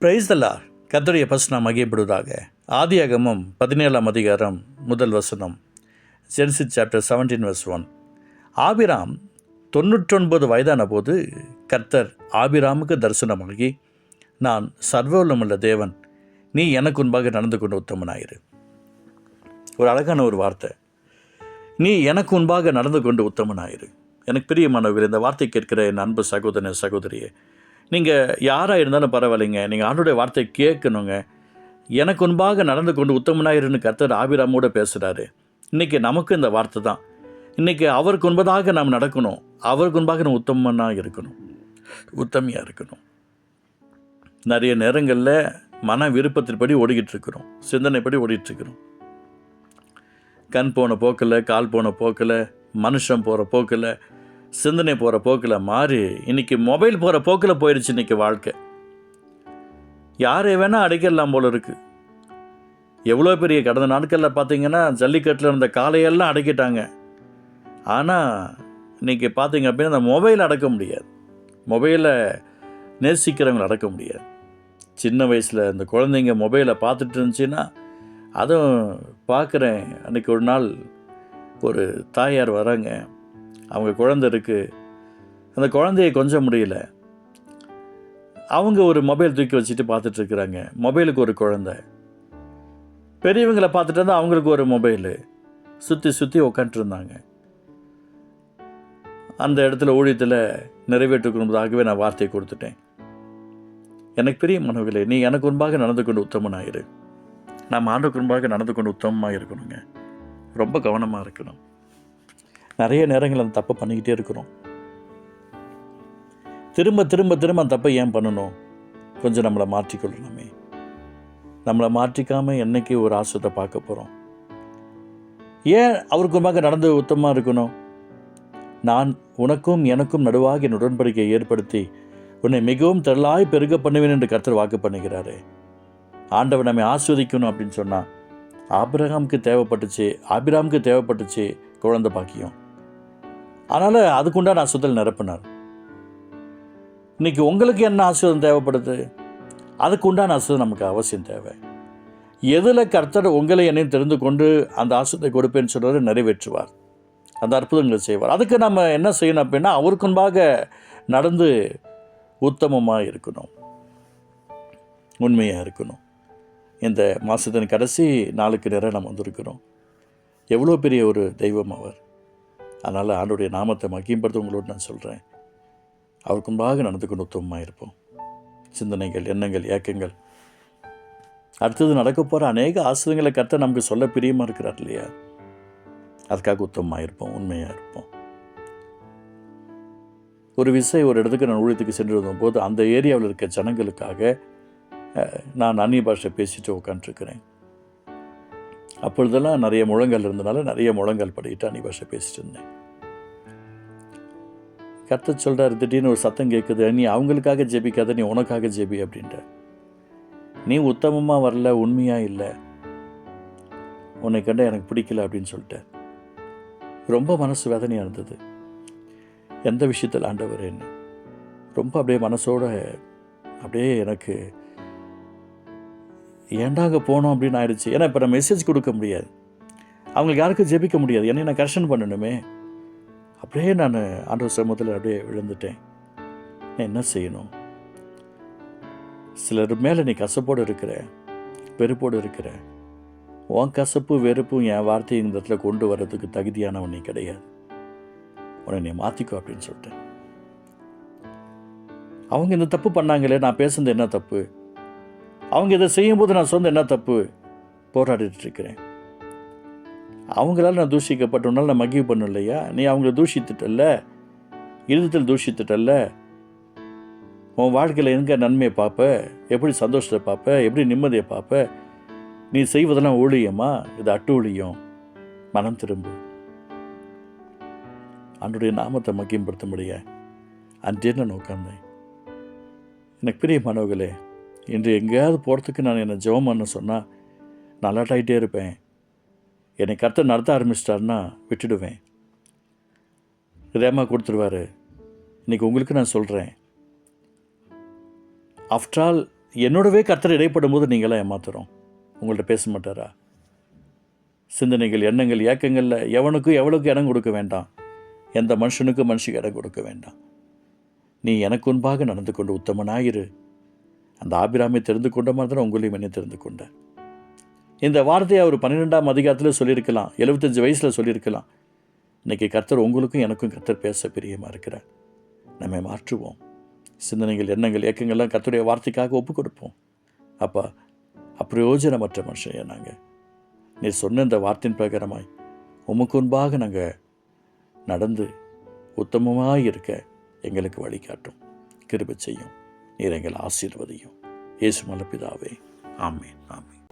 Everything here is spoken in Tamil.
பிரைஸ்தலா கத்தருடைய பசு நாம் மகிழ்ப்படுவதாக ஆதியாகமம் பதினேழாம் அதிகாரம் முதல் வசனம். Genesis chapter seventeen verse one Abram தொண்ணூற்றொன்பது வயதான போது கர்த்தர் ஆபிராமுக்கு தரிசனமாகி நான் சர்வோலமுள்ள தேவன். நீ எனக்கு முன்பாக நடந்து கொண்டு உத்தமனாயிரு. ஒரு அழகான ஒரு வார்த்தை. நீ எனக்கு முன்பாக நடந்து கொண்டு உத்தமனாயிரு. எனக்கு பிரியமானவர் இந்த வார்த்தை கேட்கிற என் அன்பு சகோதரன் சகோதரியே நீங்கள் யாராக இருந்தாலும் பரவாயில்லைங்க. நீங்கள் ஆண்டுடைய வார்த்தை கேட்கணுங்க. எனக்கு முன்பாக நடந்து கொண்டு உத்தமனாயிருன்னு கர்த்தர் ஆபிராமோடு பேசுகிறாரு இன்றைக்கி நமக்கு இந்த வார்த்தை தான். இன்றைக்கி அவருக்கு முன்பதாக நாம் நடக்கணும். அவருக்கு முன்பாக நம்ம உத்தமனாக இருக்கணும். உத்தமையாக இருக்கணும். நிறைய நேரங்களில் மன விருப்பத்தின்படி ஓடிக்கிட்டு இருக்கிறோம் சிந்தனைப்படி ஓடிட்டுருக்கிறோம் கண் போன போக்கில் கால் போன போக்கில் மனுஷன் போகிற போக்கில் சிந்தனை போகிற போக்கில் மாறி இன்றைக்கி மொபைல் போகிற போக்கில் போயிடுச்சு இன்றைக்கி வாழ்க்கை. யாரை வேணால் அடைக்கலாம் போல் இருக்குது எவ்வளோ பெரிய கடந்த நாட்களில் பார்த்தீங்கன்னா ஜல்லிக்கட்டில் இருந்த காலையெல்லாம் அடக்கிட்டாங்க. ஆனால் இன்னைக்கு பார்த்தீங்க அப்படின்னா அந்த மொபைல் அடக்க முடியாது. மொபைலை நேசிக்கிறவங்களை அடக்க முடியாது. சின்ன வயசில் இந்த குழந்தைங்க மொபைலை பார்த்துட்டு இருந்துச்சுன்னா அதுவும் பார்க்குறேன். அன்றைக்கி ஒரு நாள் ஒரு தாயார் வராங்க. அவங்க குழந்தை இருக்குது அந்த குழந்தைய கொஞ்சம் முடியல. அவங்க ஒரு மொபைல் தூக்கி வச்சுட்டு பார்த்துட்ருக்குறாங்க மொபைலுக்கு ஒரு குழந்தை. பெரியவங்களை பார்த்துட்டு இருந்தால் அவங்களுக்கு ஒரு மொபைலு. சுற்றி சுற்றி உக்காண்ட்ருந்தாங்க அந்த இடத்துல ஊழியத்தில் நிறைவேற்றுக்கணும்பதாகவே நான் வார்த்தை கொடுத்துட்டேன். எனக்கு பெரிய மனவில்லை நீ எனக்கு முன்பாக நடந்து கொண்டு உத்தமனாயிரு. நான் ஆண்டுக்கு முன்பாக நடந்து கொண்டு உத்தமமாக இருக்கணுங்க ரொம்ப கவனமாக இருக்கணும். நிறைய நேரங்கள் அந்த தப்பை பண்ணிக்கிட்டே இருக்கிறோம். திரும்ப திரும்ப திரும்ப அந்த தப்பை ஏன் பண்ணணும்? கொஞ்சம் நம்மளை மாற்றிக்கொள்ளணுமே. நம்மளை மாற்றிக்காமல் என்னைக்கு ஒரு ஆசிரத்தை பார்க்க போகிறோம் ஏன் அவருக்கு மக நடந்து உத்தமாக இருக்கணும்? நான் உனக்கும் எனக்கும் நடுவாக என் உடன்படிக்கையை ஏற்படுத்தி உன்னை மிகவும் திரளாய் பெருக பண்ணுவேன் என்று கர்த்தர் வாக்கு பண்ணுகிறாரு. ஆண்டவர் நம்மை ஆஸ்வதிக்கணும் அப்படின்னு சொன்னால் ஆபிரகாமுக்கு தேவைப்பட்டுச்சு ஆபிராமுக்கு தேவைப்பட்டுச்சு குழந்தை பாக்கியம். அதனால் அதுக்குண்டான அசுதல் நிரப்பினார். இன்றைக்கி உங்களுக்கு என்ன ஆசீர்வாதம் தேவைப்படுது? அதுக்கு உண்டான நமக்கு அவசியம் தேவை. எதில் கர்த்தர் உங்களை என்னையும் தெரிந்து கொண்டு அந்த ஆசீர்வாதத்தை கொடுப்பேன்னு சொல்கிறத நிறைவேற்றுவார். அந்த அற்புதங்களை செய்வார். அதுக்கு நம்ம என்ன செய்யணும் அப்படின்னா அவருக்குன்பாக நடந்து உத்தமமாக இருக்கணும். உண்மையாக இருக்கணும். இந்த மாதத்தின் கடைசி நாளுக்கு நேரம் நம்ம வந்திருக்கிறோம். எவ்வளோ பெரிய ஒரு தெய்வம் அவர். அதனால் ஆண்டுடைய நாமத்தை மகிம்படுத்த உங்களோடு நான் சொல்கிறேன் அவருக்கு முன்பாக நடந்து கொண்டு உத்தமமாக இருப்போம். சிந்தனைகள் எண்ணங்கள் ஏக்கங்கள். அடுத்தது நடக்க போகிற அநேக ஆசிரியங்களை கற்று நமக்கு சொல்ல பிரியமாக இருக்கிறார் இல்லையா? அதுக்காக உத்தமமாக இருப்போம் உண்மையாக இருப்போம். ஒரு விசை ஒரு இடத்துக்கு நான் ஊழியத்துக்கு சென்று போது அந்த ஏரியாவில் இருக்க ஜனங்களுக்காக நான் அந்நிய பாஷை பேசிட்டு உட்காந்துருக்கிறேன் அப்பொழுதெல்லாம் நிறைய முழங்கள் இருந்தனால நிறைய முழங்கள் படிக்கிட்டு அந்நிய பாஷை பேசிட்டு இருந்தேன். கத்த சொல்கிறார் திடீர்னு ஒரு சத்தம் கேட்குது நீ அவங்களுக்காக ஜெபிக்காத நீ உனக்காக ஜெபி அப்படின்ற. நீ உத்தமமாக வரல உண்மையாக இல்லை. உன்னை கண்ட எனக்கு பிடிக்கல அப்படின்னு சொல்லிட்டேன். ரொம்ப மனசு வேதனையாக இருந்தது. எந்த விஷயத்தில் ஆண்டவரேன்னு. ரொம்ப அப்படியே மனசோட அப்படியே எனக்கு ஏண்டாக போனோம் அப்படின்னு ஆயிடுச்சு. ஏன்னா இப்போ நான் மெசேஜ் கொடுக்க முடியாது. அவங்களுக்கு யாருக்கும் ஜெபிக்க முடியாது. என்னை நான் கரெக்ஷன் பண்ணணுமே. அப்படியே நான் ஆண்டவர் சமூகத்தில் அப்படியே விழுந்துட்டேன். நான் என்ன செய்யணும்? சிலர் மேலே நீ கசப்போடு இருக்கிற வெறுப்போடு இருக்கிற உன் கசப்பு வெறுப்பும் என் வார்த்தையை இந்த இடத்துல கொண்டு வர்றதுக்கு தகுதியானவன் நீ கிடையாது. உன்னை நீ மாற்றிக்கோ அப்படின்னு சொல்லிட்டேன். அவங்க இந்த தப்பு பண்ணாங்களே நான் பேசுனது என்ன தப்பு? அவங்க இதை செய்யும்போது நான் சொந்த என்ன தப்பு? போராடிட்டு இருக்கிறேன் அவங்களால் நான் தூஷிக்கப்பட்டவனால நான் மகிழ்வு பண்ணும் இல்லையா நீ அவங்கள தூஷித்துட்டல்ல? இருதத்தில் தூஷித்துட்டல்ல? உன் வாழ்க்கையில் எங்க நன்மையை பார்ப்ப எப்படி சந்தோஷத்தை பார்ப்ப எப்படி நிம்மதியை பார்ப்ப நீ செய்வதெல்லாம் ஊழியமா? இது அட்டூழியம். மனம் திரும்பு. அன்றைய நாமத்தை மக்கியப்படுத்த முடிய அன்றே நான் உட்கார்ந்தேன். எனக்கு பெரிய மனோகளே இன்று எங்கேயாவது போகிறதுக்கு நான் என்னை ஜெபம் பண்ண சொன்னால் நல்லாட்டாயிட்டே இருப்பேன். என்னை கர்த்தர் நடத்த ஆரம்பிச்சிட்டாருன்னா விட்டுடுவேன். ரேமா கொடுத்துருவாரு. இன்றைக்கி உங்களுக்கு நான் சொல்கிறேன் ஆஃப்டர் ஆல் என்னோடவே கர்த்தர் இடைப்படும் போது நீங்களாம் ஏமாத்துறோம். உங்கள்கிட்ட பேச மாட்டாரா? சிந்தனைகள் எண்ணங்கள் ஏக்கங்களில் எவனுக்கும் எவ்வளோக்கு இடம் கொடுக்க வேண்டாம். எந்த மனுஷனுக்கும் மனுஷனுக்கு இடம் கொடுக்க வேண்டாம். நீ எனக்கு முன்பாக நடந்து கொண்டு உத்தமனாயிரு. அந்த ஆபிராமை தெரிந்து கொண்ட மாதிரி தான் உங்களையும் என்னை தெரிந்து கொண்டேன் இந்த வார்த்தையை அவர் பன்னிரெண்டாம் அதிகாரத்தில் சொல்லியிருக்கலாம் எழுபத்தஞ்சு வயசில் சொல்லியிருக்கலாம். இன்றைக்கி கர்த்தர் உங்களுக்கும் எனக்கும் கர்த்தர் பேச பிரியமாக இருக்கிறார். நம்மை மாற்றுவோம். சிந்தனைகள் எண்ணங்கள் இயக்கங்கள்லாம் கர்த்தருடைய வார்த்தைக்காக ஒப்பு கொடுப்போம் அப்பா அப்பிரயோஜனமற்ற மனுஷன் நாங்கள் நீ சொன்ன இந்த வார்த்தையின் பிரகாரமாய் உமக்கு முன்பாக நாங்கள் நடந்து உத்தமமாக இருக்க எங்களுக்கு வழிகாட்டும். கிருபை செய்யும். நீர் எங்கள் ஆசீர்வதியும். இயேசு மலப்பிதாவே ஆமேன் ஆமேன்.